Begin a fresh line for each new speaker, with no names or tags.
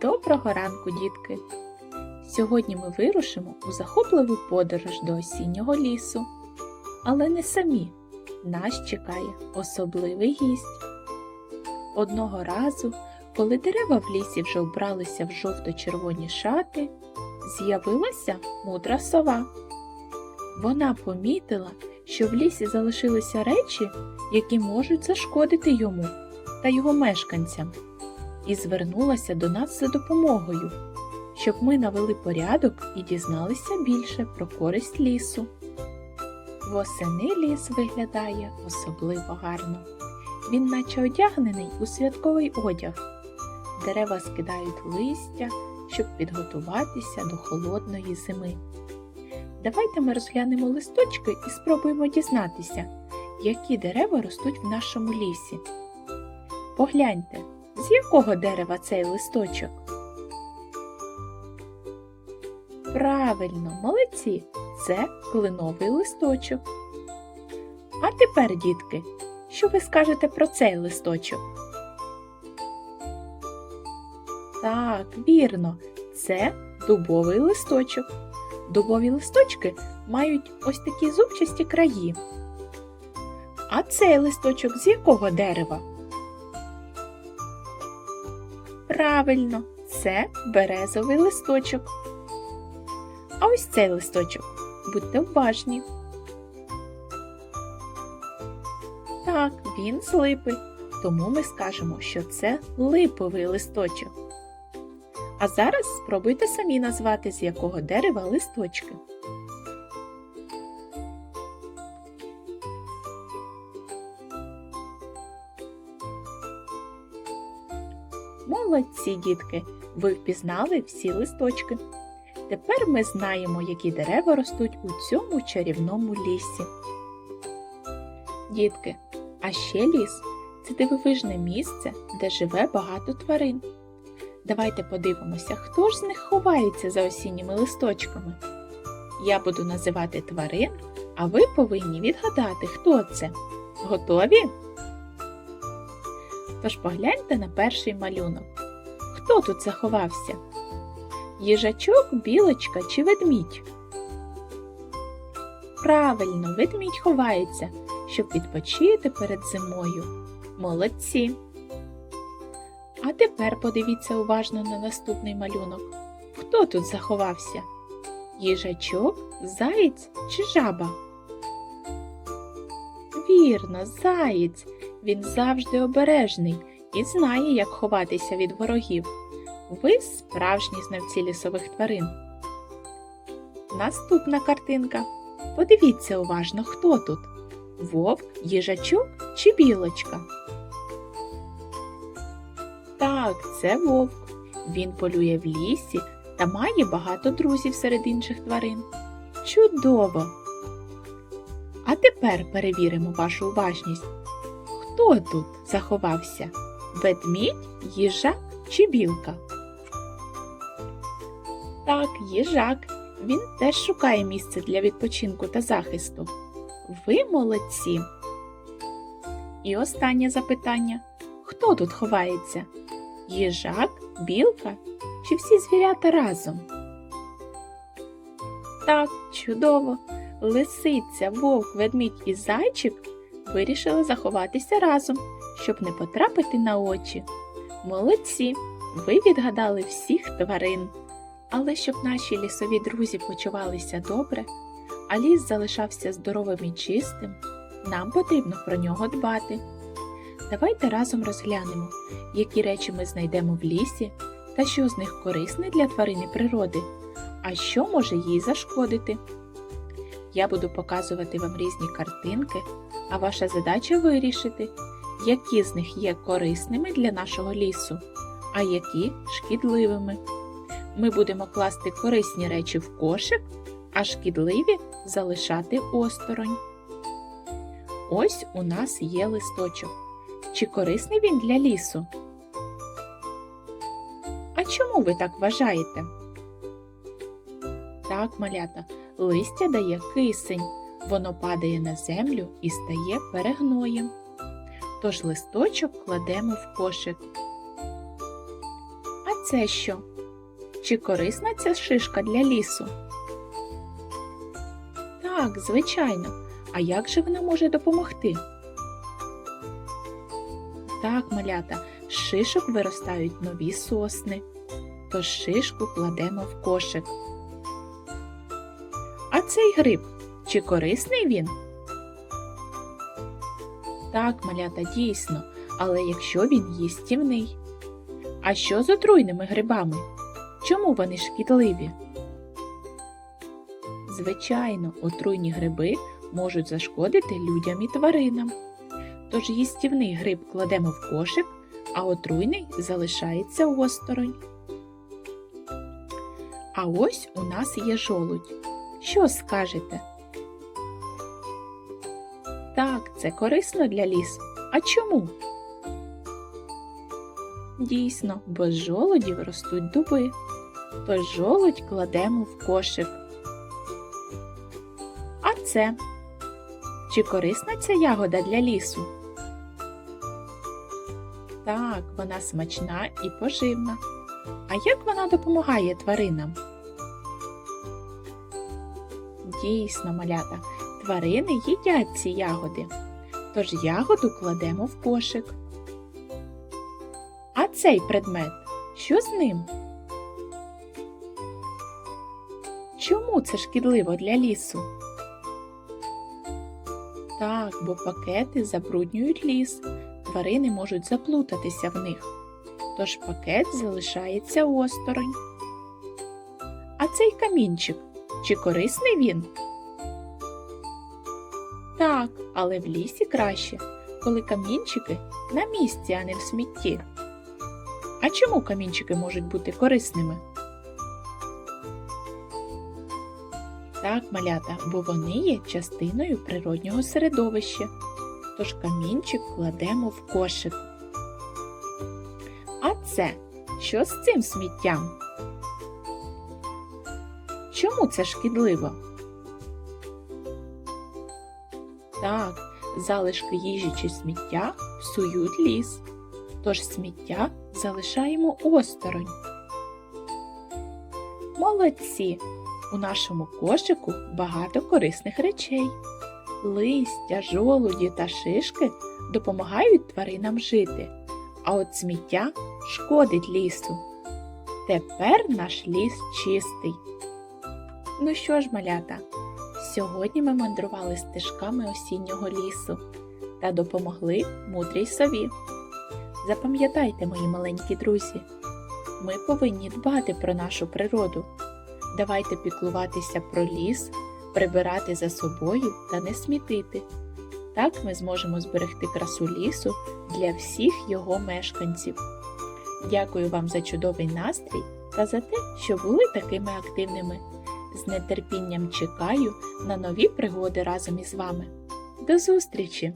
Доброго ранку, дітки! Сьогодні ми вирушимо у захопливу подорож до осіннього лісу. Але не самі. Нас чекає особливий гість. Одного разу, коли дерева в лісі вже вбралися в жовто-червоні шати, з'явилася мудра сова. Вона помітила, що в лісі залишилися речі, які можуть зашкодити йому та його мешканцям і звернулася до нас за допомогою, щоб ми навели порядок і дізналися більше про користь лісу. Восени ліс виглядає особливо гарно. Він наче одягнений у святковий одяг. Дерева скидають листя, щоб підготуватися до холодної зими. Давайте ми розглянемо листочки і спробуємо дізнатися, які дерева ростуть в нашому лісі. Погляньте, з якого дерева цей листочок? Правильно, молодці, це клиновий листочок. А тепер, дітки, що ви скажете про цей листочок? Так, вірно, це дубовий листочок. Дубові листочки мають ось такі зубчасті краї. А цей листочок з якого дерева? Правильно, це березовий листочок. А ось цей листочок. Будьте уважні. Так, він з липи, тому ми скажемо, що це липовий листочок. А зараз спробуйте самі назвати, з якого дерева листочки. Молодці, дітки! Ви впізнали всі листочки. Тепер ми знаємо, які дерева ростуть у цьому чарівному лісі. Дітки, а ще ліс це дивовижне місце, де живе багато тварин. Давайте подивимося, хто ж з них ховається за осінніми листочками. Я буду називати тварин, а ви повинні відгадати, хто це. Готові? Тож погляньте на перший малюнок. Хто тут заховався? Їжачок, білочка чи ведмідь? Правильно, ведмідь ховається, щоб відпочити перед зимою. Молодці. А тепер подивіться уважно на наступний малюнок. Хто тут заховався? Їжачок, заєць чи жаба? Вірно, заєць. Він завжди обережний і знає, як ховатися від ворогів. Ви справжні знавці лісових тварин. Наступна картинка. Подивіться уважно, хто тут: вовк, їжачок чи білочка. Так, це вовк. Він полює в лісі та має багато друзів серед інших тварин. Чудово! А тепер перевіримо вашу уважність. Хто тут заховався? Ведмідь, їжак чи білка? Так, їжак. Він теж шукає місце для відпочинку та захисту. Ви молодці. І останнє запитання. Хто тут ховається? Їжак, білка чи всі звірята разом? Так, чудово. Лисиця, вовк, ведмідь і зайчик вирішили заховатися разом, щоб не потрапити на очі. Молодці! Ви відгадали всіх тварин. Але щоб наші лісові друзі почувалися добре, а ліс залишався здоровим і чистим, нам потрібно про нього дбати. Давайте разом розглянемо, які речі ми знайдемо в лісі та що з них корисне для тварини природи, а що може їй зашкодити. Я буду показувати вам різні картинки, а ваша задача вирішити, які з них є корисними для нашого лісу, а які шкідливими. Ми будемо класти корисні речі в кошик, а шкідливі залишати осторонь. Ось у нас є листочок. Чи корисний він для лісу? А чому ви так вважаєте? Так, малята, листя дає кисень, воно падає на землю і стає перегноєм. Тож листочок кладемо в кошик. А це що? Чи корисна ця шишка для лісу? Так, звичайно. А як же вона може допомогти? Так, малята, з шишок виростають нові сосни. Тож шишку кладемо в кошик. А цей гриб, чи корисний він? Так, малята, дійсно, але якщо він їстівний. А що з отруйними грибами? Чому вони шкідливі? Звичайно, отруйні гриби можуть зашкодити людям і тваринам. Тож їстівний гриб кладемо в кошик, а отруйний залишається осторонь. А ось у нас є жолудь. Що скажете? Це корисно для лісу. А чому? Дійсно, бо з жолудів ростуть дуби. Тож жолудь кладемо в кошик. А це? Чи корисна ця ягода для лісу? Так, вона смачна і поживна. А як вона допомагає тваринам? Дійсно, малята, тварини їдять ці ягоди. Тож ягоду кладемо в кошик. А цей предмет, що з ним? Чому це шкідливо для лісу? Так, бо пакети забруднюють ліс, тварини можуть заплутатися в них. Тож пакет залишається осторонь. А цей камінчик, чи корисний він? Так, але в лісі краще, коли камінчики на місці, а не в смітті. А чому камінчики можуть бути корисними? Так, малята, бо вони є частиною природнього середовища. Тож камінчик кладемо в кошик. А це що з цим сміттям? Чому це шкідливо? Так, залишки їжі чи сміття псують ліс. Тож сміття залишаємо осторонь. Молодці! У нашому кошику багато корисних речей. Листя, жолуді та шишки допомагають тваринам жити, а от сміття шкодить лісу. Тепер наш ліс чистий. Ну що ж, малята, сьогодні ми мандрували стежками осіннього лісу та допомогли мудрій сові. Запам'ятайте, мої маленькі друзі, ми повинні дбати про нашу природу. Давайте піклуватися про ліс, прибирати за собою та не смітити. Так ми зможемо зберегти красу лісу для всіх його мешканців. Дякую вам за чудовий настрій та за те, що були такими активними. З нетерпінням чекаю на нові пригоди разом із вами. До зустрічі!